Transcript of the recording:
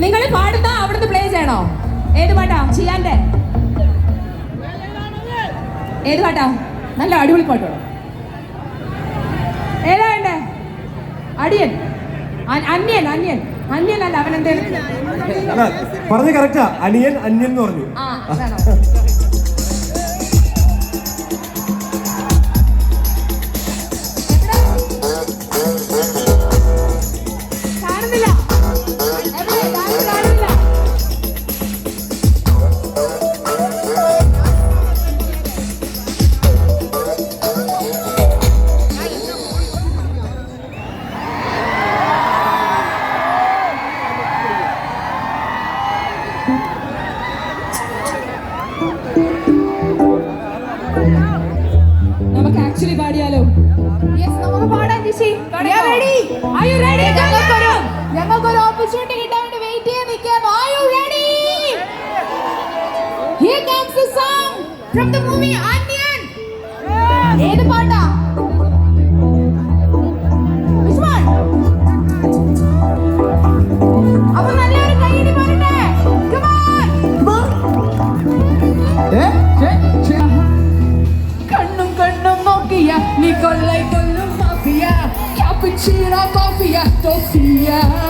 പാടുന്ന അവിടുന്ന് പ്ലേ ചെയ്യണോ? ഏത് പാട്ടാ? ചെയ്യാന്റെ ഏത് പാട്ടാ? നല്ല അടിപൊളി പാട്ടോ ഏതാ വേണ്ടേ? അടിയൻ. അന്യൻ അന്യൻ അന്യൻ. അല്ല അവൻ എന്തേലും പറഞ്ഞു പറഞ്ഞ കറക്റ്റാ അനിയൻ അന്യൻ എന്ന് പറഞ്ഞു. ചേച്ചി We are ready. Are you ready? ഞങ്ങൾക്കൊരു ഞങ്ങൾക്കൊരു ഓപ്പർച്യൂണിറ്റി കിട്ടാൻ വേണ്ടി വെയിറ്റ് ചെയ്ത് നിൽക്കുകയാണ് Are you ready? Here comes the song from the movie Onion. ഏത് പാട്ടാ Sofia, Sofia.